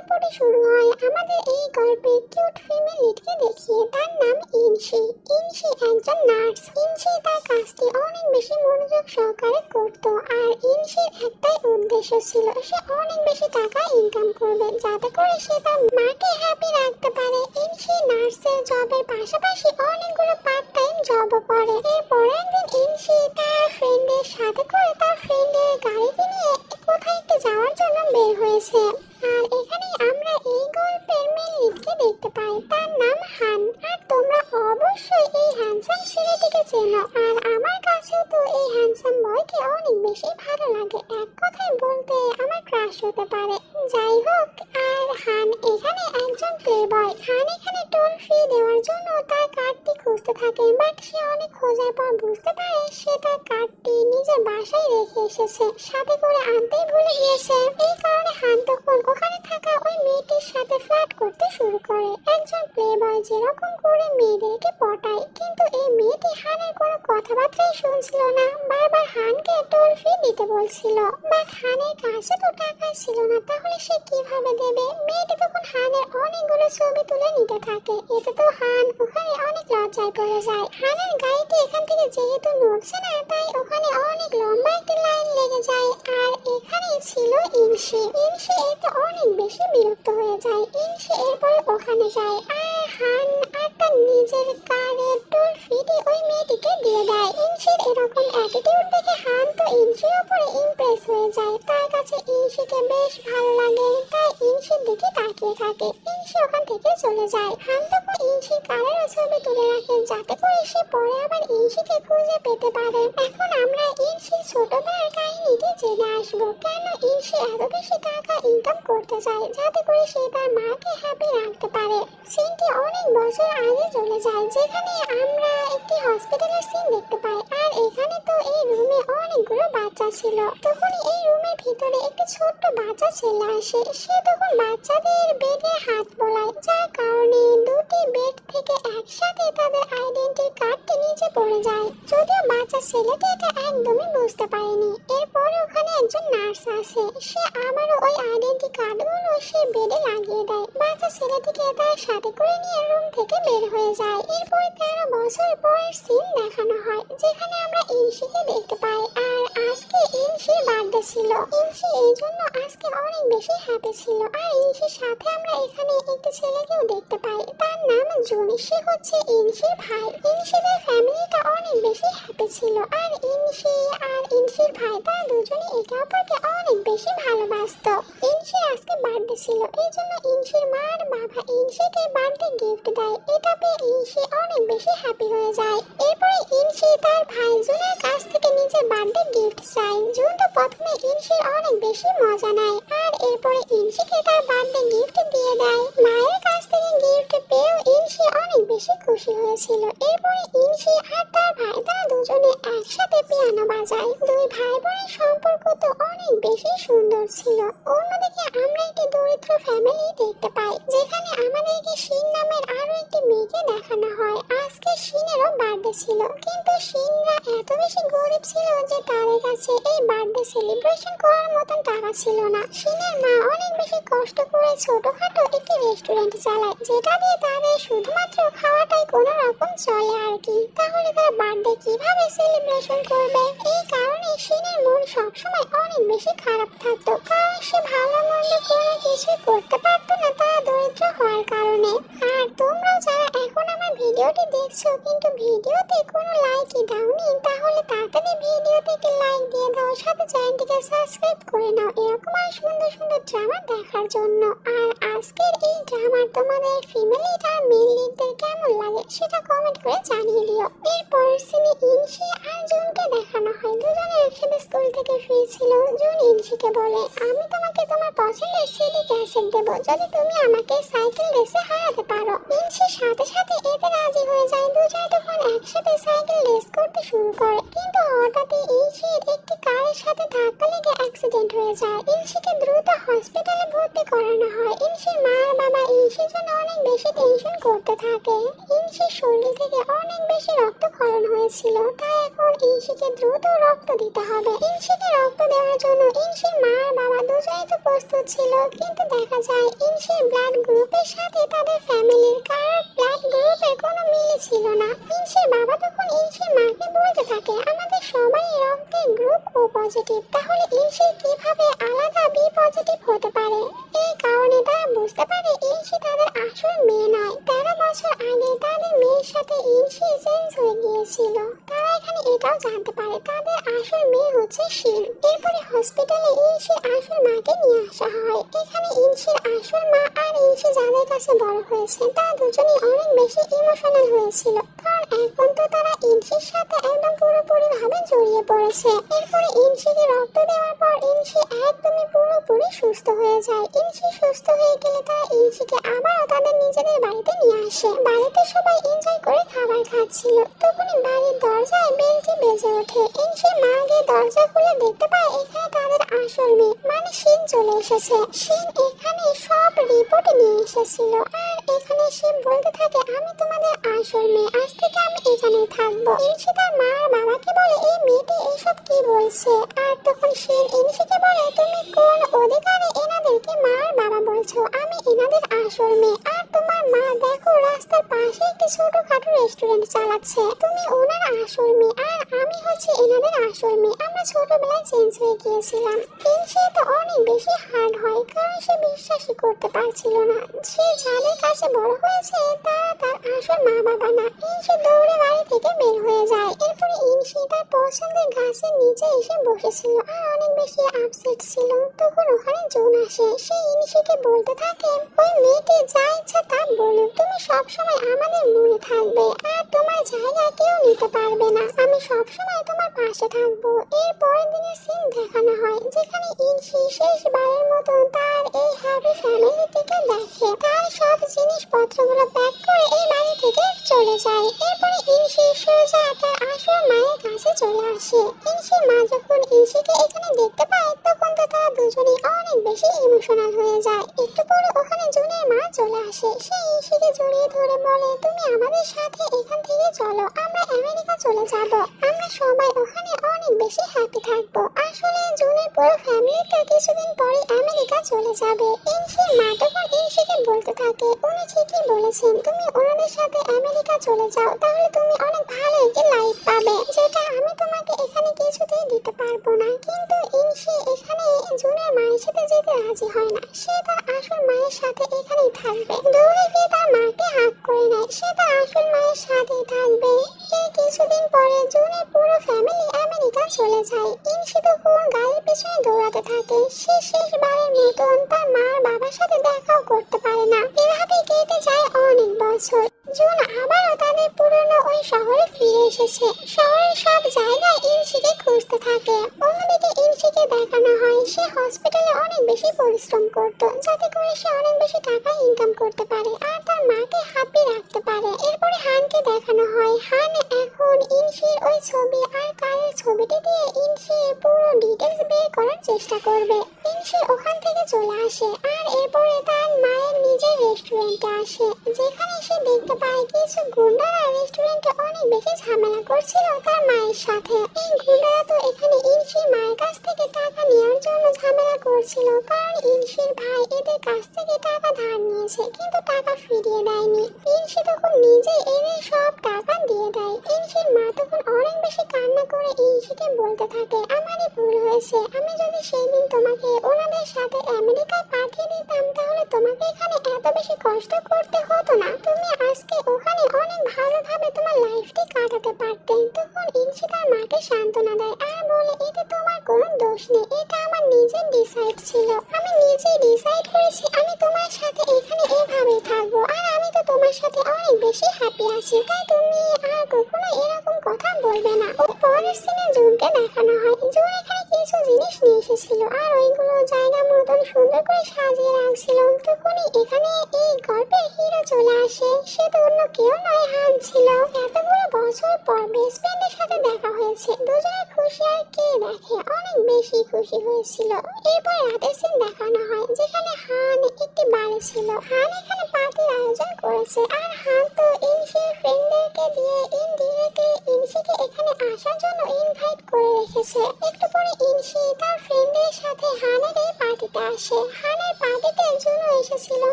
গল্পটি শুরু হয় আমাদের এই গল্পের কিউট ফিমেল লিডকে দেখিয়ে। তার নাম ইনসি ইনসি একজন নার্স। ইনসি তার কাজটি অনেক বেশি মনোযোগ সহকারে করত। আর ইনসির একটাই উদ্দেশ্য ছিল, সে অনেক বেশি টাকা ইনকাম করবে, যাতে করে সে তার মাকে হ্যাপি রাখতে পারে। ইনসি নার্সের জবের পাশাপাশি অনেকগুলো পার্ট টাইম জবও করে। এরপর একদিন ইনসি তার ফ্রেন্ডের সাথে করে তার ফ্রেন্ডের গাড়িটি নিয়ে একটু যাওয়ার জন্য বের হয়েছে। আর এখানে আমরা এই গল্পের দেখতে পাই। তার নাম হান। আর তোমরা অবশ্যই এই হ্যান্ডসাম ছেলেটিকে চেনো। আর আমার কাছেও তো এই হ্যান্ডসাম বয়কে অনেক বেশি ভালো লাগে। এক কথায় বলতে আমার ক্রাশ হতে পারে। যাই হোক, আর হান এখানে একজন প্লে বয় হান এখানে টোল ফি দেওয়ার জন্য তার কার্ডটি খুঁজতে থাকে। বাট সে অনেক খোঁজার পর বুঝতে পারে সে তার কার্ডটি নিজের বাসায় রেখে এসেছে। সাথে করে আনতেই ভুলে গিয়েছে এই কারণে হান তখন ওখানে থাকা ওই মেয়েটির সাথে ফ্লার্ট করতে শুরু করে। একজন প্লে বয় যেরকম করে মেয়েদেরকে পটায়, কিন্তু এই মেয়েটি হানের কোনো কথাবার্তাই শুনছিল না। বারবার হানকে টোল ফি দিতে বলছিল। বাট হানের কাছে তো টাকা ছিল না, তাহলে সে কীভাবে দেবে? মেয়েটি তখন হানের অনেকগুলো ছবি তুলে নিতে থাকে। এতে তো হান ওখানে অনেক লজ্জায় পড়ে যায়। হানের গাড়িটি এখান থেকে যেহেতু নড়ছে না, তাই ওখানে অনেক লম্বা একটি লাইন লেগে যায়। আর এখানেই ছিল ইনসি। ইনসি এতে অনেক বেশি বিরক্ত হয়ে যায়। ইনসি এরপরে ওখানে যায়। আর হান আর নিজের কারের টোল ফিটি ওই মেয়েটিকে দিয়ে দেয়। ইনসির এরকম অ্যাটিটিউড দেখে হান তো ইনসির উপরে ইমপ্রেস হয়ে যায়। তার কাছে ইনসিকে বেশ ভালো লাগে। তাই ইনসির দিকে তাকিয়ে থাকে। ইনসি ওখান থেকে চলে যায়। হান তখন ইনসির কারেরও ছবি তুলে রাখে যাতে করে সে পরে আবার ইনসিকে খুঁজে পেতে পারে। এখন আমরা ইনসির ছোটবেলার কাহিনীটি জেনে আসব। কেন ইনসি এত বেশি টাকা ইনকাম করতে চায়, যাতে করে সে তার মাকে হ্যাপি রাখতে পারে। সিনটি অনেক বছর আগে চলে যায়, যেখানে আমরা একটি হসপিটালের সিন দেখতে পাই। আর এখানে তো এই রুমে অনেকগুলো বাচ্চা ছিল। তখন এই রুমের ভিতরে একটি ছোট্ট বাচ্চা ছেলে আসে। সে তখন বাচ্চাদের বেডে হাত বোলায়, যার কারণে দুটি বেড থেকে একসাথে তাদের আইডেন্টি কার্ডটি নিচে পড়ে যায়। যদিও বাচ্চা ছেলেটি এটা একদমই বুঝতে পারেনি। এরপরে ওখানে একজন নার্স আসে সে আবারও ওই আইডেন্টি কার্ডগুলো সে বেডে লাগিয়ে দেয়। বাচ্চা ছেলেটিকে তার সাথে করে নিয়ে রুম থেকে বের হয়ে যায়। এরপরে তেরো বছর পরের সিন দেখানো হয়, যেখানে আমরা ইনসিকে দেখতে পাই। আর আজকে ইনসির বার্থডে ছিল। ইনসি এই জন্য আজকে অনেক বেশি হ্যাপি ছিল। আর ইনসির সাথে আমরা এখানে একটি ছেলেকেও দেখতে পাই। তার নাম জুনি সে হচ্ছে ইনসির ভাই। ইনসিদের ফ্যামিলিটা অনেক বেশি হ্যাপি ছিল। আর ইনসি আর ইনসির ভাই তারা দুজনে একে অপরকে অনেক বেশি ভালোবাসতো। ইনসির আজকে বার্থডে ছিল এই জন্য ইনসির মা আর বাবা ইনসিকে বার্থডে গিফট দেয়। এটা পেয়ে ইনসি অনেক বেশি হ্যাপি হয়ে যায়। এরপরে ইনসি তার ভাই জুনের কাছ থেকে নিজের বার্থডে গিফট চায়। জুন তো প্রথমে ইনসির অনেক বেশি মজা নেয় আর এরপরে ইনসিকে তার বার্থডে গিফট দিয়ে দেয়। মায়ের কাছ থেকে গিফট পেয়েও ইনসি অনেক বেশি খুশি হয়েছিল। এরপরে ইনসি আর তার ভাই তারা দুজনে একসাথে পিয়ানো বাজায়। দুই ভাই বোনের সম্পর্ক তো অনেক বেশি সুন্দর ছিল। অন্যদিকে আমরা একটি দরিদ্র ফ্যামিলি দেখতে পাই, যেখানে আমাদেরকে শিন নামের আরও একটি মেয়েকে দেখানো হয়। আজকে শিনেরও বার্থডে ছিল, কিন্তু শিনরা এত বেশি গরিব ছিল যে তাদের কাছে এই বার্থডে সেলিব্রেশন করার মতন টাকা ছিল না। শিনের মা অনেক বেশি কষ্ট করে ছোটখাটো একটি রেস্টুরেন্ট চালায়, যেটা দিয়ে তাদের শুধুমাত্র খাওয়াটাই কোনো রকম চলে আর কি। তাহলে তারা বার্থডে কীভাবে সেলিব্রেশন করবে? এই কারণে শিনের মন সবসময় অনেক বেশি খারাপ থাকতো। কারণ সে ভালো মন্দ কোনো কিছুই করতে পারতো না তারা দরিদ্র হওয়ার কারণে। আর তোমরা যারা এখন আমার ভিডিওটি দেখছ, কিন্তু ভিডিওতে কোনো লাইকই দাওনি, তাহলে তাড়াতাড়ি ভিডিওতে একটি লাইক দিয়ে দাও, সাথে চ্যানেলটিকে সাবস্ক্রাইব করে নাও, এরকম আর সুন্দর সুন্দর ড্রামা দেখার জন্য। আর আজকের এই ড্রামা তোমাদের ফিমেলিট আর মেল লিডদের কেমন লাগে সেটা কমেন্ট করে জানিয়ে দিও। এরপর সিনে ইনসি আর জুনকে দেখানো হয় দুজনে স্কুল থেকে ফিরছিল জুন ইনশিকে বলে, আমি তোমাকে তোমার পছন্দের সিডি ক্যাসেট দেব। যদি তুমি আমাকে সাইকেল রেসে হারাতে পারো। ইনশি সাথে সাথে এতে রাজি হয়ে যায়। দুজনে তখন একসাথে সাইকেল রেস করতে শুরু করে। কিন্তু হঠাৎই ইনশির একটি কারের সাথে ধাক্কা লেগে অ্যাক্সিডেন্ট হয়ে যায়। ইনশিকে দ্রুত হসপিটালে ভর্তি করানো হয়। ইনশির মা বাবা ইনশির জন্য অনেক বেশি টেনশন করতে থাকে। ইনশির শরীর থেকে অনেক বেশি রক্তক্ষরণ হয়েছিল। তাই এখন ইনশিকে দ্রুত রক্ত দিতে হবে। ইনশিকে রক্ত দেওয়ার জন্য ইনশির মা বাবা দুজনেই তো প্রস্তুত ছিল। কিন্তু দেখা যায় ইনশির ব্লাড গ্রুপের সাথে তাদের ফ্যামিলির কার ব্লাড গ্রুপের কোনো মিল ছিল না। ইনশির বাবা তখন ইনশির মাকে বলতে থাকে, আমাদের সবাই রক্তের গ্রুপ ও পজিটিভ তাহলে ইনশির কীভাবে আলাদা বি পজিটিভ হতে পারে? এই কারণে তারা বুঝতে পারে ইনশি তাদের আসল মেয়ে নয়। তেরো বছর আগে তাদের মেয়ের সাথে ইনশি চেঞ্জ হয়ে গিয়েছিল। তারা এখানে এটাও জানতে পারে, তাদের আসল মেয়ে হচ্ছে শিন এরপরে হসপিটালে ইনশির আসল মাকে নিয়ে আসা হয়। এখানে ইনশির আসল মা আর ইনশি যাদের কাছে বড় হয়েছে, তারা দুজনেই অনেক বেশি ইমোশনাল হয়েছিল। এখন তো তারা ইনশির সাথে একদম পুরোপুরি জড়িয়ে পড়েছে। এরপরে ইনশিকে রক্ত দেওয়ার পর ইনশি একদমই পুরোপুরি সুস্থ হয়ে যায়। ইনশি সুস্থ হয়ে গেলে তারা ইনশিকে আবারও তাদের নিজেদের বাড়িতে নিয়ে আসে। বাড়িতে সবাই এনজয় করে খাবার খাচ্ছিল। তখনই বাড়ির দরজায় বেলটি বেজে ওঠে। ইনশির মা গিয়ে দরজা খুলে দেখতে পায় এখানে তাদের আসল মেয়ে মানে শিন চলে এসেছে। শিন এখানে সব রিপোর্ট নিয়ে এসেছিল। আর এখানে সে বলতে থাকে, আমি তোমাদের আসল মেয়ে। আজ থেকে আমি এখানেই থাকব। ইনশি তার মা বাবাকে বলে, এই মেয়েটি এসব কি বলছে? আর তখন শিন ইনশিকে বলে, তুমি কোন অধিকারে? এনাদেরকে মা বাবা বলছো। আমি এনাদের আসল মেয়ে। আর তোমার মা, দেখো, রাস্তার পাশে একটি ছোটখাটো রেস্টুরেন্ট চালাচ্ছে। তুমি ওনার আসল মেয়ে, আর আমি হচ্ছে এনাদের আসল মেয়ে। আমরা ছোটবেলায় চেঞ্জ হয়ে গিয়েছিলাম। ইনশি তো অনেক বেশি হার্ড হয়, কারণ সে বিশ্বাসই করতে পারছিল না। সে যাদের কাছে বড় হয়েছে, তারা তার আসল মা বাবা না ইনশি দৌড়ে বাড়ি থেকে বের হয়ে যায়। এরপরে ইনশি তার পছন্দের গাছের নিচে এসে বসেছিল। আর অনেক বেশি আপসেট ছিল। তখন ওখানে জোন আসে। সে ইনশিকে বলতে থাকে, ওই মেয়েটি যা ইচ্ছা তা বলুক। তুমি সবসময় আমাদের মনে থাকবে। আর তোমার জায়গা কেউ নিতে পারবে না। আমি সবসময় তোমার পাশে থাকব। এর পরের দিনের সিন দেখানো হয়, যেখানে ইনশি শেষবারের মতো তার এই হ্যাপি ফ্যামিলিটিকে দেখে। তার সব জিনিসপত্রগুলো প্যাক করে এই বাড়ি থেকে চলে যায়। এরপরে ইনশি সোজা তার আসল মায়ের কাছে চলে আসে। ইনশির মা যখন ইনশিকে এখানে দেখতে পায়, তখন তো তারা দুজনেই অনেক বেশি ইমোশনাল হয়ে যায়। একটু পরে ওখানে জুনের মা চলে আসে। সে ইনশিকে জড়িয়ে ধরে বলে, তুমি আমাদের সাথে এখান থেকে চলো, আমরা আমেরিকা চলে যাব। আমরা সবাই ওখানে অনেক বেশি হ্যাপি থাকব। আসলে পুরো ফ্যামিলিটা কিছুদিন পরে আমেরিকা চলে যাবে। ইনশির মা তখন ইনশিকে বলতে থাকে, উনি ঠিকই বলেছেন, তুমি ওনাদের সাথে আমেরিকা চলে যাও, তাহলে তুমি অনেক ভালো একটি লাইফ পাবে, যেটা আমি তোমাকে এখানে কিছুতেই দিতে পারব না। কিন্তু ইনশি এখানে জুনের মায়ের সাথে যেতে রাজি হয় না। সে তার আসল মায়ের সাথে এখানেই থাকবে। দৌড়ে গিয়ে তার মাকে হাত করে নেয়। সে তার আসল মায়ের সাথেই থাকবে। কিছুদিন পরে জুনের পুরো ফ্যামিলি আমেরিকা চলে যায়। ইনশি তখন গাড়ির পিছনে দৌড়াতে থাকে। সে শেষবারের মতন তার মা আর বাবার সাথে দেখাও করতে পারে না। এভাবে কেটে যায় অনেক বছর। জুন আবারও তাদের পুরনো ওই শহরে ফিরে এসেছে। শহরের সব জায়গায় ইনশিকে খুঁজতে থাকে। অন্যদিকে ইনশিকে দেখানো হয়, সে হসপিটালে অনেক বেশি পরিশ্রম করত, যাতে করে সে অনেক বেশি টাকা ইনকাম করতে পারে। আর তার মাকে হ্যাপি রাখতে পারে। এরপরে হানকে দেখানো হয়। হান এখন ওই ছবি আর কারের ছবিটি দিয়ে ইনসি পুরো ডিটেলস বের করার চেষ্টা করবে। ইনসি ওখান থেকে চলে আসে আর এরপরে তার মায়ের নিজের রেস্টুরেন্টে আসে। যেখানে সে দেখতে পায় কিছু গুন্ডারা রেস্টুরেন্টে অনেক বেশি ঝামেলা করছিল তার মায়ের সাথে। এই গুন্ডারা তো এখানে ইনশির মায়ের কাছ থেকে টাকা নেওয়ার জন্য ঝামেলা করছিল, কারণ ইনশির ভাই এদের কাছ থেকে টাকা ধার নিয়েছে, কিন্তু টাকা ফিরিয়ে দেয়নি। ইনশি তখন নিজে এদের সব টাকা দিয়ে দেয়। ইনশির মা তখন অনেক বেশি কান্না করে ইনশিকে বলতে থাকে, আমারই ভুল হয়েছে, আমি যদি সেই তোমাকে ওনাদের সাথে আমেরিকায় পাঠিয়ে দিতাম, তাহলে তোমাকে এখানে এত বেশি কষ্ট করতে হতো না। তুমি আজকে ওখানে অনেক ভালোভাবে তোমার লাইফটি কাটাতে পারতেন, তখন ইনসি তার মাকে সান্ত্বনা দেয়। আর বলে, এতে তোমার কোনো দোষ নেই, এটা আমার নিজের ডিসাইড ছিল। আমি নিজেই ডিসাইড করেছি, আমি তোমার সাথে এখানে এভাবেই থাকব, আর আমি তো তোমার সাথে অনেক বেশি হ্যাপি আছি। তাই তুমি আর কখনো এরকম কথা বলবে না। ও পরের সিনে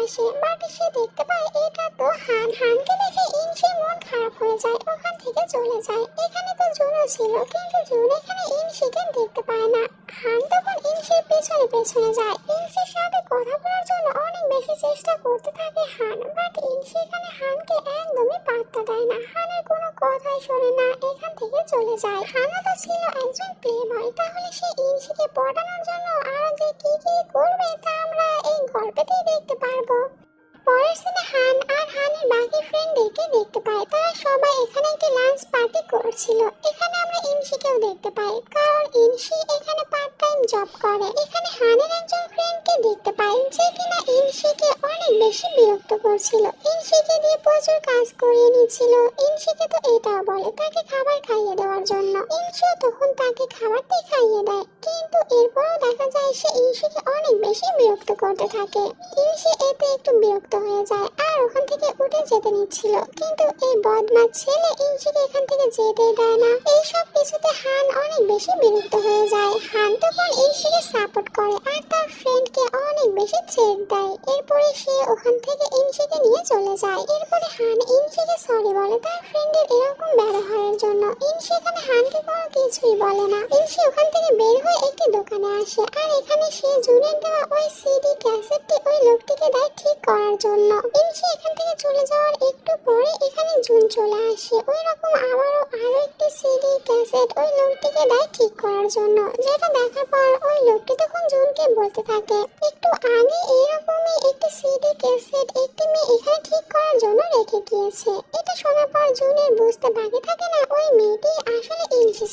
আসে বাট সে দেখতে পায় এটা তো হান হানকে দেখে মন খারাপ হয়ে যায়, ওখান থেকে চলে যায়। এখানে তো জুনও ছিল, কিন্তু জুন এখানে ইনসিকে দেখতে পায় না। হান তখন ইনসির পেছনে পেছনে যায়। ইনসির সাথে কথা বলার জন্য অনেক বেশি চেষ্টা করতে থাকে হান বাট ইনসি এখানে হানকে একদমই পাত্তা দেয় না। হানের কোনো কথাই শোনে না, এখান থেকে চলে যায়। হানও তো ছিল একজন প্লে বয় তাহলে সে ইনসিকে পটানোর জন্য আরও যে কি কি করবে তা আমরা এই গল্পেতেই দেখতে পারব। পরের সিনে হান আর হানের বাকি ফ্রেন্ডদেরকে দেখতে পাই তারা সবাই এখানে একটি লাঞ্চ পার্টি করছিল। এখানে আমরা ইনসিকেও দেখতে পাই। কারণ ইনসি এখানে পার্ট টাইম জব করে। এখানে হানের একজন ফ্রেন্ডকে দেখতে পাই, যে কিনা ইনসিকে অনেক বেশি বিরক্ত করছিল। ইনসিকে দিয়ে প্রচুর কাজ করিয়ে নিচ্ছিল। ইনসিকে তো এটাও বলে, তাকে খাবার খাইয়ে দেওয়ার জন্য। ইনসিও তখন তাকে খাবারটাই খাইয়ে দেয়। কিন্তু এরপরও দেখা যায়, সে ইনসিকে অনেক বেশি বিরক্ত করতে থাকে। ইনসি এতে একটু বিরক্ত হয়ে যায় আর ওখান থেকে উঠে যেতে নিচ্ছিল। কিন্তু এই বদমাস ছেলে ইনসিকে এখান থেকে যেতে দেয় না। এইসব কিছুতে হান অনেক বেশি বিরক্ত হয়ে যায়। হান তখন ইনসিকে সাপোর্ট করে আর তার ফ্রেন্ডকে অনেক বেশি ছেড় দেয়। এরপরে সে ওখান থেকে ইনসিকে নিয়ে চলে যায়। এরপরে হান ইনসিকে সরি বলে তার ফ্রেন্ডের এরকম ব্যবহারের জন্য। ইনসি এখানে হানকে কোনো কিছুই বলে না। ইনসি ওখান থেকে বের হয়ে একটি দোকানে আসে আর এখানে সে জুনের দেওয়া ওই সিডি ক্যাসেটটি ওই লোকটিকে দেয় ঠিক করার জন্য। ইনসি এখান থেকে চলে যাওয়ার একটু পরে এখানে জুন চলে আসে। ওই রকম আবারও আরও একটি সিডি ক্যাসেট ওই লোকটিকে দেয় ঠিক করার জন্য। যেটা দেখার পর ওই লোকটি তখন জুনকে বলতে থাকে, একটু আগে এরকমই একটি সিডি ক্যাসেট একটি মেয়ে এখানে ঠিক করার জন্য রেখে গিয়েছে। এটা শোনার পর জুনের বুঝতে বাকি থাকে না, ওই মেয়েটি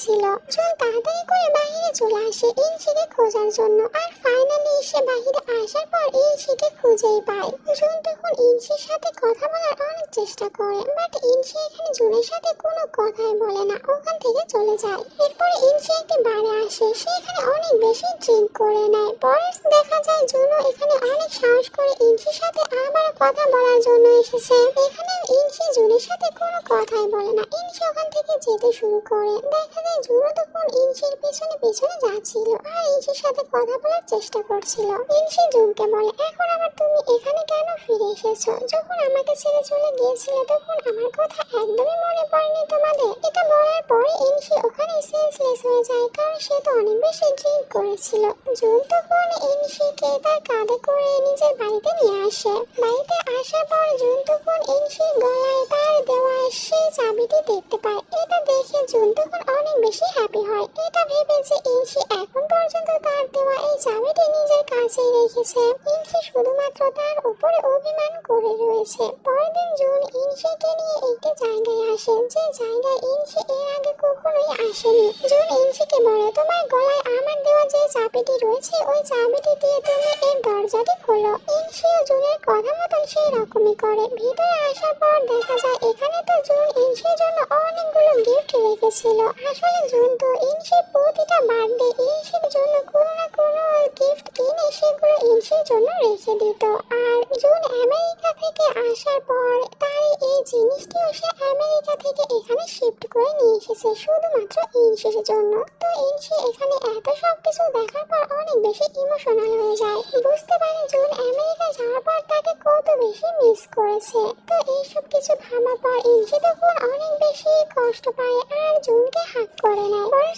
ছিল জুন তাড়াতাড়ি করে বাইরে চলে আসে ইনসিকে খোঁজার জন্য। আর ফাইনালি সে বাইরে আসার পর ইনসিকে খুঁজেই পায় জুন তখন ইনসির সাথে কথা বলার অনেক চেষ্টা করে বাট ইনসি এখানে জুনের সাথে কোনো কথাই বলে না। ওখান থেকে চলে যায়। এরপরে ইনসি একটি বারে আসে। সে এখানে অনেক বেশি ড্রিঙ্ক করে নেয়। পরে দেখা যায় জুনও এখানে অনেক সাহস করে ইনসির সাথে আবার কথা বলার জন্য এসেছে। এখানে ইনসি জুনের সাথে কোনো কথাই বলে না। ইনসি ওখান থেকে যেতে শুরু করে। দেখা যায় জুনও তখন ইনসির পেছনে পেছনে যাচ্ছিল আর ইনসির সাথে কথা বলার চেষ্টা করছিল। ইনসি জুনকে বলে, এখন আবার তুমি এখানে কেন ফিরে এসেছ? যখন আমাকে ছেড়ে চলে গিয়েছিলে, তখন আমার কথা একদমই মনে পড়েনি তোমাদের। এটা বলার পরে ইনসি ওখানে সেন্সলেস হয়ে যায়, কারণ সে তো অনেক বেশি ড্রিঙ্ক করেছিল। জুন তখন ইনসিকে তার কাঁধে করে নিজের বাড়িতে নিয়ে আসে। বাড়িতে আসার পর জুন তখন ইনসির গলায় তার দেওয়া সেই চাবিটি দেখতে পায়। এটা দেখে জুন তখন বেশি হ্যাপি হয়। এটা ভেবে যে ইনসি এখন পর্যন্ত তার দেওয়া এই চাবিটি নিজের কাছেই রেখেছে। ইনসি শুধুমাত্র তার উপরে অভিমান করে রয়েছে। পরের দিন জুন ইনসিকে নিয়ে একটি জায়গায় আসে যে জায়গায় ইনসি এর আগে কখনোই আসেনি। জুন ইনসিকে বলে, তোমার গলায় আমার দেওয়া যে চাবিটি রয়েছে, ওই চাবিটি দিয়ে তুমি এর দরজাটি খোলো। ইনসিও জুনের কথা মতন সেই রকমই করে। ভিতরে আসার পর দেখা যায়, এখানে তো জুন ইনসির জন্য অনেকগুলো গিফট রেখেছিল। আসলে জুন তো ইনসির প্রতিটা বার্থডে ইনসির জন্য কোনো না কোনো গিফট কিনে সেগুলো ইনসির জন্য রেখে দিত। আর জুন আমেরিকা থেকে আসার পর তার এই জিনিসটিও সে আমেরিকা থেকে এখানে শিফট করে নিয়ে এসেছে শুধুমাত্র ইনসির জন্য। তো ইনসি এখানে এত সব কিছু দেখার পর অনেক বেশি ইমোশনাল হয়ে যায়। বুঝতে পারে জুন আমেরিকা যাওয়ার পর তাকে কত বেশি মিস করেছে। তো এইসব কিছু ভাবার পর ইনসি তখন অনেক বেশি কষ্ট পায় আর জুনকে হাত করে নেয়। পরের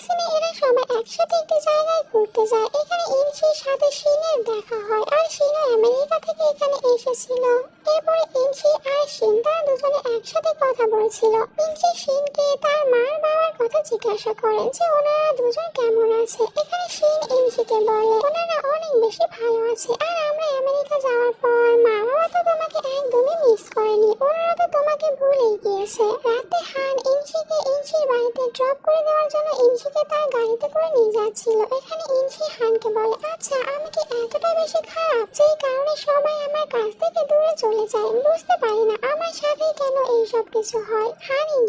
বলছিল ইনসি শিনকে তার মার বাবার কথা জিজ্ঞাসা করে যে, ওনারা দুজন কেমন আছে? এখানে শিন ইনসিকে বলে, ওনারা অনেক বেশি ভালো আছে। আর আমরা আমেরিকা যাওয়ার পর মা বাবা তো তোমাকে একদমই মিস করেনি। ওনারা তো তোমাকে ভুলেই গিয়েছে। রাতে হান ইনসিকে ইনসির বাড়িতে ড্রপ করে দেওয়ার জন্য ইনসিকে তার গাড়িতে করে নিয়ে যাচ্ছিল। এখানে ইনসি হানকে বলে আচ্ছা আমি কি এতটা বেশি খারাপ যেই কারণে সবাই আমার কাছ থেকে দূরে চলে যায়? বুঝতে পারি না, আমার সাথে কেন এই সব কিছু হয়?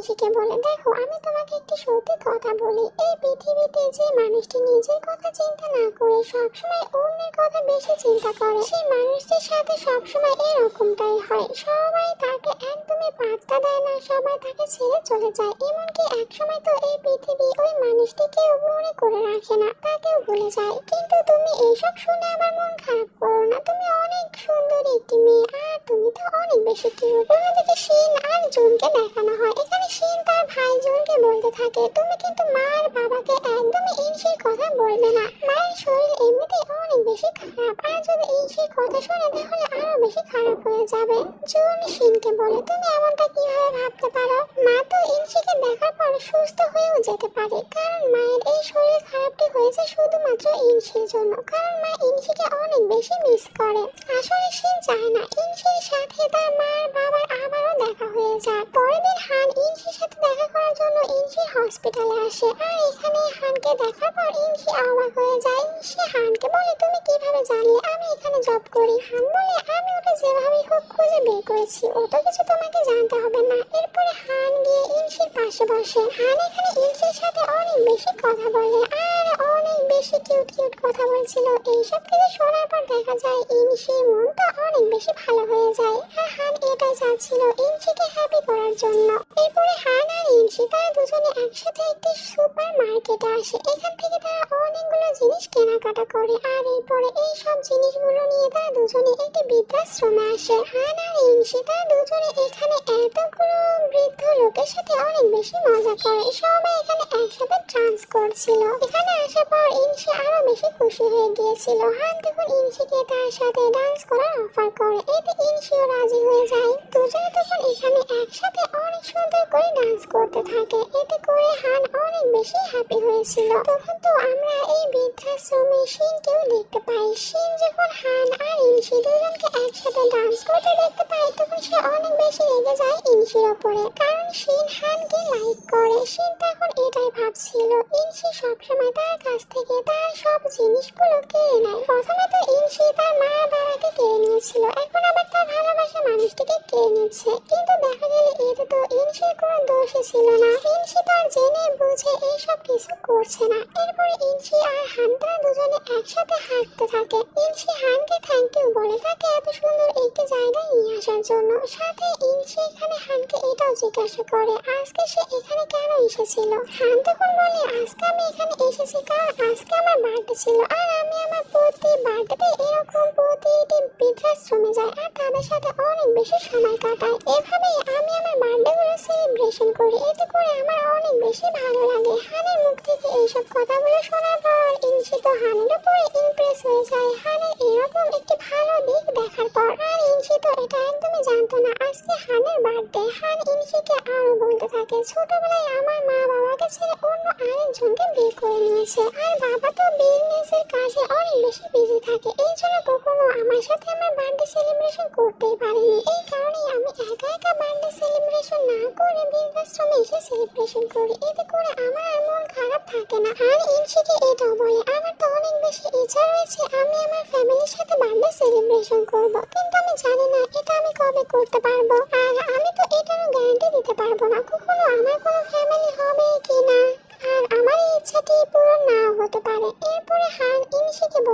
হান বলে দেখো আমি তোমাকে একটি সত্যি কথা বলি, এই পৃথিবীতে যে মানুষটি নিজের কথা চিন্তা না করে সবসময় অন্যের কথা বেশি চিন্তা করে, সেই মানুষটির সাথে সবসময় এরকমটাই হয়। সবাই তাকে একদমই পাত্তা দেয় না, সবাই তাকে ছেড়ে চলে যায়। এমনকি একসময় তো এই পৃথিবী ওই মানুষটিকেও মনে করে রাখে না, তাকেও ভুলে যায়। কিন্তু তুমি এইসব শুনে আমার মন খারাপ করো না, তুমি অনেক সুন্দর একটি মেয়ে, আর তুমি তো অনেক বেশি কিউট অন্যদিকে শিন আর জুনকে দেখানো হয়। এখানে শিন তার ভাই জুনকে বলতে থাকে তুমি কিন্তু মা আর বাবাকে একদমই ইনসির কথা বলবে না। মায়ের শরীর এমনিতেই অনেক বেশি খারাপ। আর যদি ইনসির কথা শুনে, তাহলে আরও বেশি খারাপ হয়ে যাবে। জুন শিনকে বলে, তুমি এমনটা কীভাবে ভাবতে পারো? মা তো ইনসিকে দেখার পর সুস্থ হয়েও যেতে পারে। কারণ মায়ের এই শরীর খারাপটি হয়েছে শুধুমাত্র ইনসির জন্য। কারণ মা ইনসিকে অনেক বেশি মিস করে। আসলে শিন চায় না। ইনসির সাথে তার মা আর বাবার আবারও দেখা হয়ে যায় পরের দিন হান ইনসির সাথে হসপিটালে আসে। আর এখানে হানকে দেখার পর ইনসি অবাক হয়ে যায়, সে হানকে বলে, তুমি কীভাবে জানলে আমি এখানে জব করি? হান বলে, আমি ওটা যেভাবেই হোক খুঁজে বের করেছি। ওটা কিছু তোমাকে জানতে হবে না। এরপরে হান গিয়ে ইনসির পাশে বসে। হান এখানে ইনসির সাথে অনেক বেশি কথা বলে। আর অনেক বেশি কিউট কিউট কথা বলছিল। এইসব কিছু শোনার পর দেখা যায় ইনসির মনটা অনেক বেশি ভালো হয়ে যায়। আর হান এটাই চাচ্ছিল ইনসিকে হ্যাপি করার জন্য। এরপরে হান আর ইনসি তারা দুজনে একসাথে একটি সুপার মার্কেটে আসে। এখান থেকে তারা অনেকগুলো জিনিস কেনাকাটা করে আর এরপরে এই সব জিনিসগুলো নিয়ে তারা দুজনে একটি বৃদ্ধাশ্রমে আসে। হান আর ইনসি তারা দুজনে এখানে এতগুলো বৃদ্ধ লোকের সাথে অনেক বেশি মজা করে। সবাই এখানে একসাথে ডান্স করছিল। এখানে আসার পর ইনসি আরও বেশি খুশি হয়ে গিয়েছিল। হান তখন ইনসিকে তার সাথে ডান্স করার অফার করে। এতে ইনসিও রাজি হয়ে যায়। দুজনে তখন এখানে একসাথে অনেক সুন্দর করে ডান্স করতে থাকে। এতে করে হান অনেক বেশি হ্যাপি হয়েছিল। তখন তো আমরা এই বৃদ্ধাশ্রমে শিনকেও দেখতে পাই। শিন যখন হান আর ইনসি দুজনকে একসাথে ডান্স করতে দেখতে পায়, তখন সে অনেক বেশি রেগে যায় ইনসির ওপরে। কারণ শিন হানকে লাইক করে। শিন তখন এটাই ভাবছিল। ইনসি সবসময় তার কাছ থেকে তার সব জিনিসগুলো কেড়ে নেয়। প্রথমে তো ইনসি তার মা বাবাকে কেড়ে নিয়েছিল। এখন আবার তার ভালোবাসা মানুষটিকে কেড়ে নিচ্ছে কিন্তু দেখা গেল এতে তো ইনসির কোনো দোষই ছিল না। ইনসি তার জেনে বুঝে এইসব কিছু করছে না। এরপরে ইনসি আর হানটা দুজনে একসাথে হাঁটতে থাকে। ইনসি হানকে থ্যাংক ইউ বলে তাকে এত সুন্দর একটি জায়গায় নিয়ে আসার জন্য। সাথে ইনসি এখানে হানকে এটাও জিজ্ঞাসা করে, আজকে সে এখানে কেন এসেছিল? হান তখন বলে, আজকে আমি এখানে এসেছি কারণ আজকে আমার বার্থডে ছিল। আর আমি আমার প্রতি বার্থডেতে এরকম প্রতিটি বৃদ্ধাশ্রমে যাই। আর তাদের সাথে বেশি সময় কাটাই এভাবেই আমি আমার বার্থডে গুলো সেলিব্রেশন করি। এতে করে আমার অনেক বেশি ভালো লাগে। হানের মুখ থেকে এইসব কথাগুলো বৃদ্ধাশ্রমে এসে সেলিব্রেশন করি এতে করে আমার আর মন খারাপ থাকে না। আর ইনসিকে এটাও বলে আমার তো অনেক বেশি ইচ্ছা রয়েছে আমি আমার ফ্যামিলির সাথে বার্থডে সেলিব্রেশন করব। কিন্তু আমি জানি না এটা আমি কবে করতে পারব। আর আমি তো এটারও গ্যারান্টি দিতে পারব না। কখনো আমার কোনো ফ্যামিলি হবে কি না?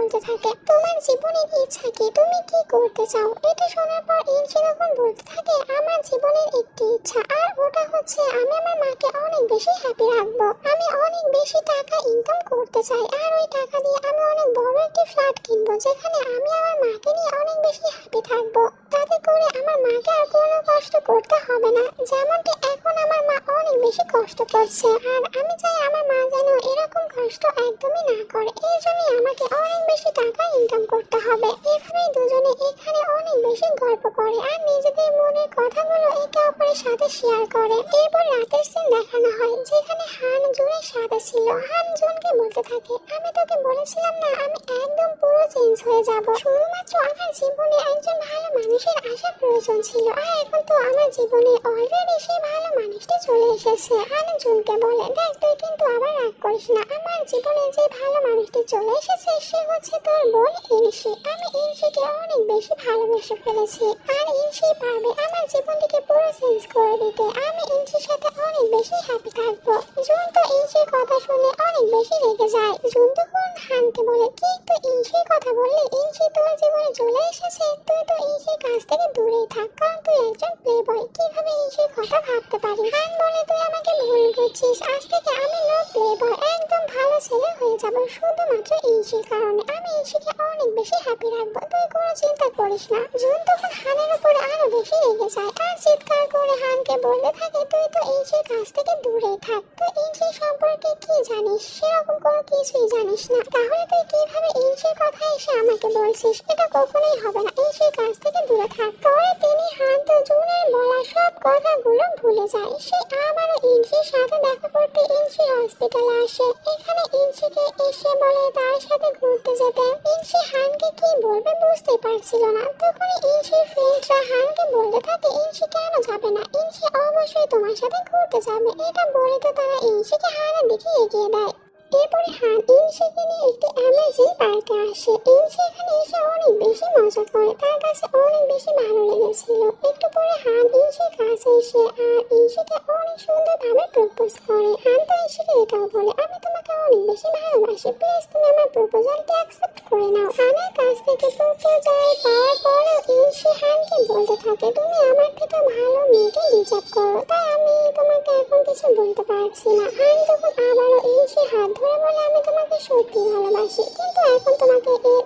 বলতে থাকে, তোমার জীবনের ইচ্ছা কি? তুমি কি করতে চাও? এটা শোনার পর ইনসি তখন বলতে থাকে, আমার জীবনের একটি ইচ্ছা। আর ওটা হচ্ছে, আমি আমার মাকে অনেক বেশি হ্যাপি রাখব। আমি অনেক বেশি টাকা ইনকাম করতে চাই। আর ওই টাকা দিয়ে আমি অনেক বড় একটি ফ্ল্যাট কিনবো, যেখানে আমি আমার মাকে নিয়ে অনেক বেশি হ্যাপি থাকব। তাতে করে আমার মাকে আর কোনো কষ্ট করতে হবে না, যেমনটি এখন আমার মা অনেক বেশি কষ্ট করছে। আর আমি চাই আমার মা যেন এরকম কষ্ট একদমই না করে। এই জন্যই আমাকে অনেক বেশি টাকা ইনকাম করতে হবে। এভাবেই দুজনে এখানে অনেক বেশি গল্প করে আর নিজেদের মনের কথাগুলো একে অপরের সাথে শেয়ার করে। এরপর রাতের সিন দেখানো হয়, যেখানে হান জুনের সাথে ছিল। হান জুনকে বলতে থাকে, আমি তোকে বলেছিলাম না, আমি একদম পুরো চেঞ্জ হয়ে যাব। শুধুমাত্র আমার জীবনে একজন ভালো মানুষের আসা প্রয়োজন ছিল, আর এখন তো আমার জীবনে অলরেডি সেই ভালো মানুষটি চলে এসেছে। হান জুনকে বলে, দেখ, তুই কিন্তু আবার রাগ করিস না। আমার জীবনে যে ভালো মানুষটি চলে এসেছে, সে হচ্ছে তোর বোন ইনসি। আমি ইনসিকে অনেক বেশি ভালোবেসে ফেলেছি। আর ইনসি পারবে আমার জীবনটিকে পুরো চেঞ্জ করে দিতে। আমি ইনসির সাথে অনেক বেশি হ্যাপি থাকব। জুন তো ইনসির কথা শুনে অনেক বেশি রেগে যায়। জুন তখন হানকে বলে, কি, তুই ইনসির কথা বললি? ইনসি তোর জীবনে চলে এসেছে? তুই তো ইনসির কাছ থেকে দূরেই থাক, কারণ তুই একজন প্লে বয় কীভাবে ইনসির কথা ভাবতে হান বলে তুই আমাকে ভুল বুঝছিস? আজ থেকে আমি নো প্লে একদম ভালো ছেলে হয়ে যাব। শুধুমাত্র ইনসির কারণে আমি ইনসিকে অনেক বেশি হ্যাপি রাখব। তুই কোনো চিন্তা করিস না। জুন তখন হানের উপরে আরও বেশি রেগে যায়। আর চিৎকার করে হানকে বলতে থাকে, তুই তো ইনসির কাছ থেকে দূরেই থাক। তুই ইনসির সম্পর্কে কি জানিস? সেরকম কোনো কিছুই জানিস না। তাহলে তুই কীভাবে ইনসির কথা এসে আমাকে বলছিস? এটা কখনোই হবে না। ইনসির কাছ থেকে দূরে থাক। পরে কথাগুলো ভুলে যায়। সে আবারও ইনসির সাথে দেখা করতে ইনসির হসপিটালে আসে। এখানে ইনসিকে এসে বলে তার সাথে ঘুরতে যেতে। ইনসি হানকে কি বলবে বুঝতে পারছিল না। তখন ইনসির ফ্রেন্ডরা হানকে বলতে থাকে ইনসি কেন যাবে না? ইনসি অবশ্যই তোমার সাথে ঘুরতে যাবে। এটা বলে তো তারা ইনসিকে হানের দিকে এগিয়ে দেয়। এরপরে হান ইনসিকে নিয়ে একটি অ্যামেজিং পার্কে আসে। ইনসি এখানে এসে অনেক বেশি মজা করে। তার কাছে অনেক বেশি ভালো সত্যি ভালোবাসি কিন্তু এখন তোমাকে এর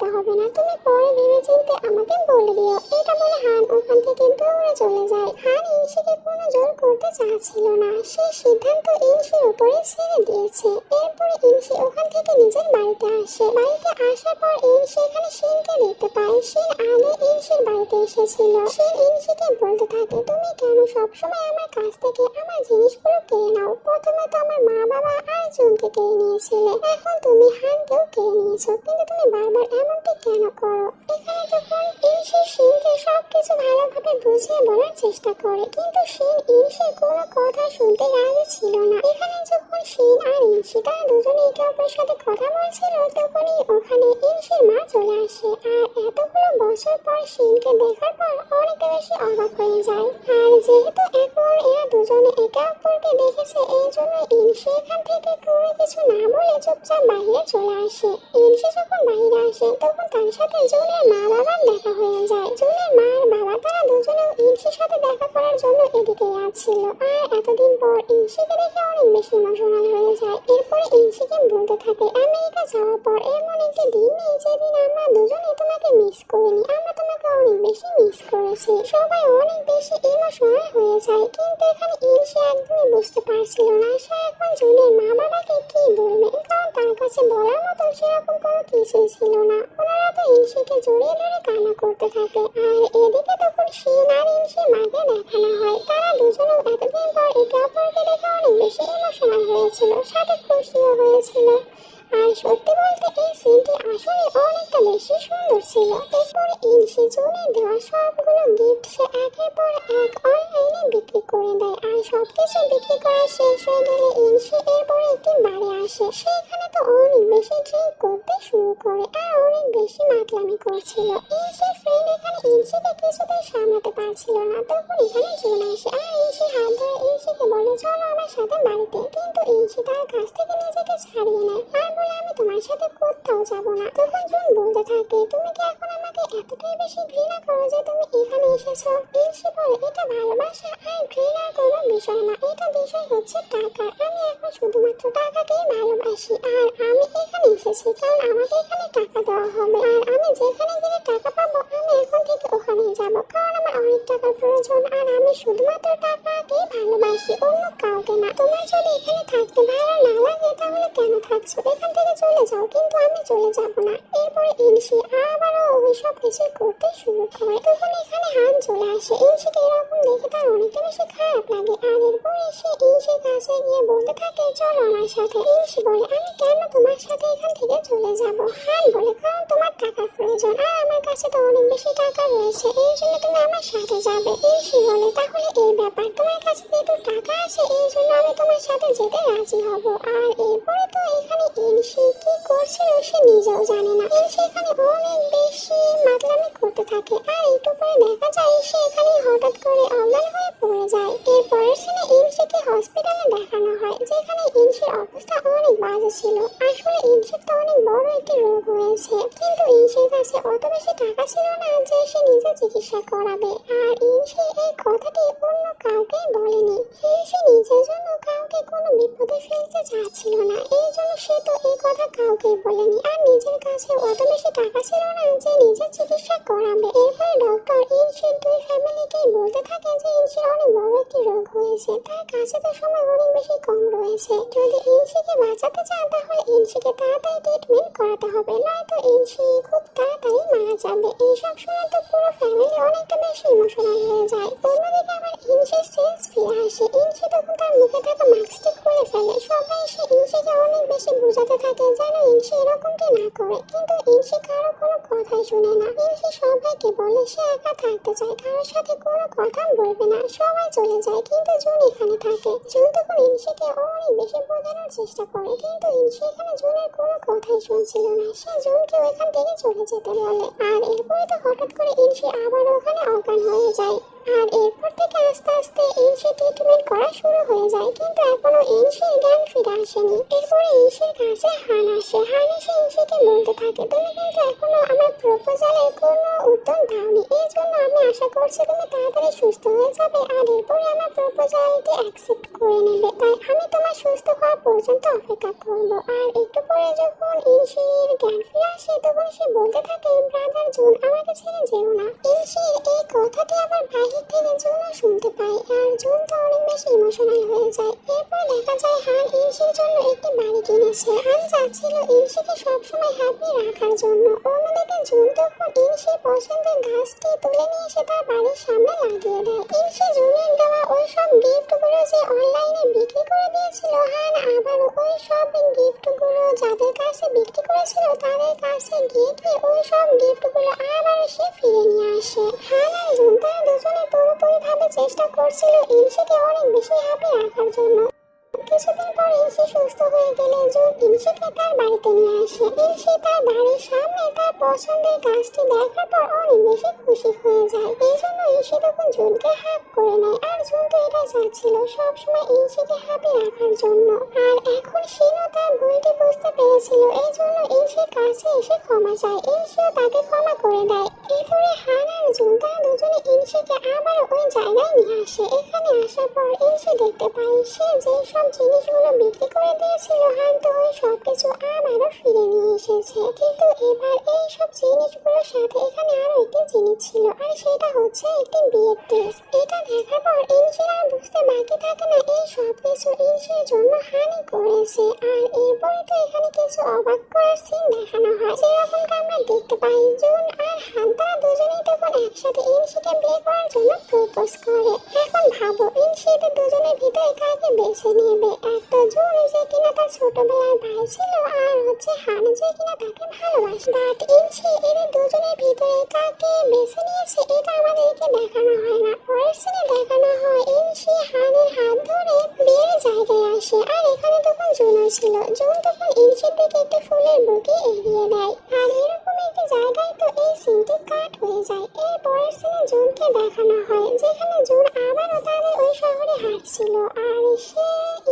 দিতে হবে না। তুমি পরে ভেবে চিনতে আমাকে বলে দিও। এটা বলে হান ওখান থেকে দৌড়ে চলে যায়। হান ইনসিকে কোনো জোর করতে চাচ্ছিল না। সে সিদ্ধান্ত ইনসির উপরে ছেড়ে দিয়েছে। এরপরে ইনসি ওখান থেকে নিজের বাড়িতে আসে। বাড়িতে আসার পর ইনসি এখানে শিনকে দেখতে পায়। শিন আগে ইনসির বাড়িতে এসেছিল। শিন ইনসিকে বলতে থাকে, তুমি কেন সবসময় আমার কাছ থেকে আমার জিনিসগুলো কেড়ে নাও? প্রথমে তো আমার মা বাবা আর জনকে কেড়ে নিয়েছিলে। এখন তুমি হানকেও কেড়ে নিয়েছো। কিন্তু তুমি বারবার এমনটি কেন করো? এখানে তখন ইনসি শিনকে সবকিছু ভালোভাবে বুঝিয়ে বলার চেষ্টা করে, কিন্তু শিন ইনসির কোনো কথা শুনতে রাজি ছিল না। এখানে যখন শিন আর ইনসি তারা দুজনে একে অপরের সাথে কথা বলছিল, তখনই ওখানে ইনসির মা চলে আসে। আর এতগুলো বছর পর শিনকে দেখার পর অনেক বেশি অবাক হয়ে যায়। আর যেহেতু এখন এরা দুজনে একে অপরকে দেখেছে, এই জন্য ইনসি এখান থেকে কোনো কিছু না বলে চুপচাপ বাইরে চলে আসে। ইনসি যখন বাইরে আসে তখন তার সাথে জুনের মা বাবার দেখা হয়ে যায়। জুনের মা আর বাবা তারা দুজনেও ইনসির সাথে দেখা করার জন্য এদিকে আসছিল। আর এতদিন পর ইনসিকে দেখে অনেক বেশি ইমোশনাল হয়ে যায়। এরপরে ইনসিকে বলতে থাকে, আমেরিকা যাওয়ার পর এমন একটি দিন নেই যেদিন আমরা দুজনে তোমাকে মিস করিনি। আমরা তোমাকে অনেক বেশি মিস করেছি। সবাই অনেক বেশি ইমোশনাল হয়ে যায়। কিন্তু এখানে ইনসি একদমই বুঝতে পারছিল না। সে এখন জুনের মা বাবাকে কি বলবে? কারণ তার কাছে বলার মতো সেরকম কোনো কিছুই ছিল না। ওনারা তো ইনসিকে জড়িয়ে ধরে কান্না করতে থাকে। আর এদিকে তখন শিন আর ইনসির মাকে দেখানো হয়। তারা দুজনে এতদিন পর একে অপরকে দেখে অনেক বেশি ইমোশনাল হয়েছিল, সাথে খুশিও হয়েছিল। আর সত্যি বলতে এই সিনটি আসলে অনেকটা বেশি সুন্দর ছিল। এরপরে ইনসি জুনের দেওয়া সবগুলো গিফট সে একের পর এক অনলাইনে বিক্রি করে দেয় আর সবকিছু বিক্রি করা শেষ হয়ে গেলে ইনসি এরপরে একটি বাড়ি আসে। সেখানে তো অনেক বেশি ড্রিঙ্ক করতে শুরু করে আর অনেক বেশি মাতলামি করছিল। ইনসির ফ্রেন্ড এখানে ইনসিকে কিছুতেই সামলাতে পারছিল না। তখন এখানে জুন আসে, আর ইনসি হাত ধরে ইনসিকে বলে চলো আমার সাথে বাড়িতে। কিন্তু ইনসি তার কাছ থেকে নিজেকে ছাড়িয়ে নেয়। আর বলে আমি তোমার সাথে কোথাও যাব না। তখন জুন বলতে থাকে, তুমি কি এখন আমাকে এতটাই বেশি ঘৃণা করো যে তুমি এখানে এসেছ? ইনসি বলে এটা ভালোবাসা আর ঘৃণার কোনো বিষয় না। এটা বিষয় হচ্ছে টাকা। আমি এখন শুধুমাত্র টাকাকেই ভালোবাসি, আর আমি এখানে এসেছি কারণ আমাকে এখানে টাকা দেওয়া হবে। আর আমি যেখানে গেলে টাকা পাবো, আমি এখন থেকে ওখানেই যাব। কারণ আমার অনেক টাকার প্রয়োজন, আর আমি শুধুমাত্র টাকাকেই ভালোবাসি, অন্য কাউকে না। তোমার যদি এখানে থাকতে ভালো না লাগে, তাহলে কেন থাকছো? এখান থেকে চলে যাও কিন্তু আমি চলে যাব না। এরপরে ইনসি আবারও ওই সব কিছু করতে শুরু করে। তখন এখানে হান চলে আসে। ইনসিকে এরকম দেখে তার অনেকটা বেশি খারাপ লাগে। আর এরপরে সে ইনসির কাছে গিয়ে বলতে থাকে, চলো আমার সাথে। ইনসি বলে, আমি কেন তোমার সাথে এখান থেকে চলে যাব? হান বলে, কারণ তোমার টাকার প্রয়োজন আর আমার কাছে তো অনেক বেশি টাকা রয়েছে। এই জন্য তুমি আমার সাথে যাবে। ইনসি বলে, তাহলে এই ব্যাপার, তোমার কাছে যেহেতু টাকা আছে, এই জন্য আমি তোমার সাথে যেতে রাজি হব। আর এরপরে তো এখানে ইনসি কি করছিল সে নিজেও জানে না। ইনসি এখানে অনেক বেশি মাতলামি করতে থাকে। আর একটু পরে দেখা যায় সে এখানে হঠাৎ করে অজ্ঞান হয়ে পড়ে যায়। এরপরের সিনে ইনসিকে হসপিটালে দেখানো হয়, যেখানে ইনসির অবস্থা অনেক বাজে ছিল। আসলে ইনসির তো অনেক বড় একটি রোগ হয়েছে। কিন্তু ইনসির কাছে অত বেশি টাকা ছিল না যে সে নিজে চিকিৎসা করাবে। আর ইনসি এই কথাটি অন্য কাউকে বলেনি। ইনসি নিজের জন্য কাউকে কোনো বিপদে ফেলতে চাচ্ছিল না। এই জন্য সে তো কথা কাউকে বলেনি। আর নিজের কাছে অত বেশি টাকা ছিল না যে নিজের চিকিৎসা করাবে। এরপরে যে ইনসির অনেক বড় একটি রোগ হয়েছে। তার কাছে তো সময় অনেক বেশি কম রয়েছে। যদি ইনসিকে বাঁচাতে চান, তাহলে ইনসিকে তাড়াতাড়ি ট্রিটমেন্ট করাতে হবে। নয়তো ইনসি খুব তাড়াতাড়ি মারা যাবে। এইসব শুনে তো পুরো ফ্যামিলি অনেকটা বেশি ইমোশনাল হয়ে যায়। অন্যদিকে আবার ইনসির সেন্স ফিরে আসে। ইনসি তখন তার মুখে থাকা মাস্কটি খুলে ফেলে। সবাই এসে ইনসিকে অনেক বেশি বোঝাতে থাকে, যেন ইনসি এরকমটি না করে। কিন্তু ইনসি কারও কোনো কথাই শুনে না। ইনসি সবাইকে বলে, সে একা থাকতে চায়। কারোর সাথে কোনো কথা বলবে না, সবাই চলে যায়। কিন্তু জুন এখানে থাকে। জুন তখন ইনসিকে অনেক বেশি বোঝানোর চেষ্টা করে। কিন্তু ইনসি এখানে জুনের কোনো কথাই শুনছিল না। সে জুনকে ওইখান থেকে চলে যেতে বলে। আর এরপরে তো হঠাৎ করে ইনসি আবার ওখানে অজ্ঞান হয়ে যায়। আর এরপর থেকে আস্তে আস্তে ইনসি ট্রিটমেন্ট করা শুরু হয়ে যায়, কিন্তু এখনও ইনসির জ্ঞান ফিরে আসেনি। এরপরে ইনসির কাছে হান আসে। হান এসে ইনসিকে বলতে থাকে, তুমি কিন্তু এখনও আমার প্রপোজালের কোনো উত্তর দাওনি। এই জন্য আমি আশা করছি তুমি তাড়াতাড়ি সুস্থ হয়ে যাবে আর এরপরে আমার প্রপোজালটি অ্যাকসেপ্ট করে নেবে। তাই আমি তোমার সুস্থ হওয়া পর্যন্ত অপেক্ষা করব। আর একটু পরে যখন ইনসির জ্ঞান ফিরে আসে, তখন সে বলতে থাকে, ব্রাদার জুন, আমাকে ছেড়ে যেও না। ইনসির এই কথাটি আবার বাহির থেকে জুনও শুনতে পায় আর জুন তো অনেক বেশি ইমোশনাল হয়ে যায়। এরপর দেখা যায় হান ইনসির জন্য একটি বাড়ি কিনেছে। হান চাচ্ছিল ইনসিকে সবসময় হ্যাপি রাখার জন্য। অন্যদিকে জুন তখন ইনসির পছন্দের গাছটি তুলে নিয়ে এসে তার বাড়ির সামনে লাগিয়ে দেয়। ইনসি জুনের দেওয়া ওই সব গিফটগুলো যে অনলাইনে বিক্রি করে দিয়েছিল, হান আবার ওই সব গিফটগুলো যাদের কাছে বিক্রি করেছিল তাদের কাছে গিয়ে ওই সব গিফটগুলো আবার সে ফিরে নিয়ে আসে। হান আর জুন তারা পুরোপুরিভাবে চেষ্টা করছিল ইনসিকে অনেক বেশি হ্যাপি রাখার জন্য। কিছুদিন পর ইনসি সুস্থ হয়ে গেলে জুন ইনসিকে তার বাড়িতে নিয়ে আসে। ইনসি তার বাড়ির সামনে তার পছন্দের গাছটি দেখার পর অনেক বেশি খুশি হয়ে যায়। এই জন্য ইনসি তখন জুনকে হাত করে নেয়। আর জুন তো এটা চাচ্ছিল সবসময় ইনসিকে হ্যাপি রাখার জন্য। আর এখন সেও তার ভুলটি বুঝতে পেরেছিল। এই জন্য ইনসির কাছে এসে ক্ষমা চায়। ইনসিও তাকে ক্ষমা করে দেয়। এরপরে হান আর জুন তারা দুজনে ইনসিকে আবার ওই জায়গায় নিয়ে আসে। এখানে আসার পর ইনসি দেখতে পায়, সে যে জিনিসগুলো বিক্রি করে দিয়েছিল হান তো ওই সব কিছু আবারও ফিরে নিয়ে এসেছে। কিন্তু এবার এই সব জিনিসগুলোর সাথে এখানে আরও একটি জিনিস ছিল, আর সেটা হচ্ছে একটি বিয়ের ড্রেস। এটা দেখার পর ইনসি আর বুঝতে বাকি থাকে না, এই সব কিছু ইনসির জন্য হানি করেছে। আর এরপরে তো এখানে কিছু অবাক করার সিন দেখানো হয়। যেরকমটা আমরা দেখতে পাই, জুন আর হান তারা দুজনেই তখন একসাথে ইনসিকে বিয়ে করার জন্য প্রপোজ করে। এখন ভাবো ইনসি দুজনের ভিতরে কাকে বেছে নেবে? একটা জুন যে কিনা তার ছোটবেলার ভাই ছিল আর হচ্ছে হান যে কিনা তাকে ভালোবাসে। বাট ইনসি এদের দুজনের ভিতরে কাকে বেছে নিয়েছে, এটা আমাদেরকে দেখানো হয় না। পরের সিনে দেখানো হয় ইনসি হানের হাত ধরে বিয়ের জায়গায় আসে। আর এখানে তখন জুনও ছিল। জুন তখন ইনসির দিকে একটি ফুলের বুকে এগিয়ে দেয়। আর এরকম একটি জায়গায় তো এই সিনটি কাট হয়ে যায়। এর পরের সিনে জুনকে দেখানো হয়, যেখানে জুন আবারও তাদের ওই শহরে হাঁটছিল। আর সে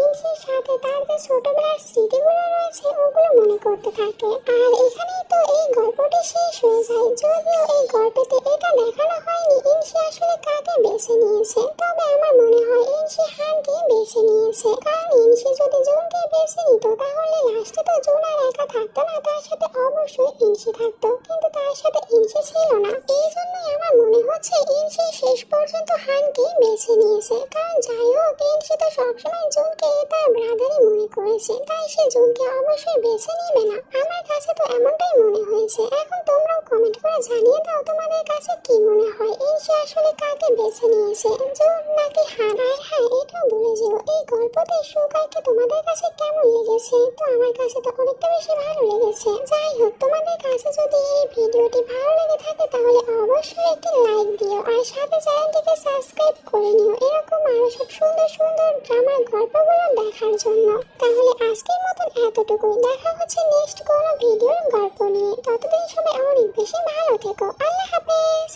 ইনসির সাথে তার যে ছোটবেলার স্মৃতিগুলো রয়েছে, ওগুলো মনে করতে থাকে। আর এখানেই তো এই গল্পটি শেষ হয়ে যায়। যদিও এই গল্পেতে এটা দেখানো হয়নি ইনসি আসলে কাকে বেছে নিয়েছে? তবে আমার মনে হয় ইনসি হানকে বেছে নিয়েছে। কারণ ইনসি যদি জুনকে বেছে নিত, তাহলে লাস্টে তো জুন আর একা থাকতো না, তার সাথে অবশ্যই ইনসি থাকতো। কিন্তু তার সাথে ইনসি ছিল না। এই জন্যই আমার মনে হচ্ছে ইনসি শেষ পর্যন্ত হানকে বেছে নিয়েছে। কারণ যাই হোক ইনসি তো সবসময় জুনকে তার ব্রাদারই মনে করেছে, তাই সে জুনকে অবশ্যই বেছে নেবে না। আমার কাছে তো এমনটাই মনে হয়েছে। এখন তোমরাও কমেন্ট করে জানিয়ে দাও তোমাদের কাছে কি মনে হয়। ইনসি আসলে কাকে বেছে নিয়েছে? জুন নাকি আর হ্যাঁ এটাও বলে যেও। এই গল্পতে সুগাইকে তোমাদের কাছে কেমন লেগেছে? তো আমার কাছে তো অনেকটা বেশি ভালো লেগেছে। যাই হোক, তোমাদের কাছে যদি এই ভিডিওটি ভালো লেগে থাকে তাহলে অবশ্যই একটি লাইক দিও। আর সাথে চ্যানেলটিকে সাবস্ক্রাইব করে নিও। এরকম আরও সব সুন্দর সুন্দর ড্রামার গল্পগুলো দেখার জন্য। তাহলে আজকের মতন এতটুকুই। দেখা হচ্ছে নেক্সট কোনো ভিডিওর গল্প নিয়ে। ততদিন সবাই অনেক বেশি ভালো থেকো। আল্লাহ হাফেজ।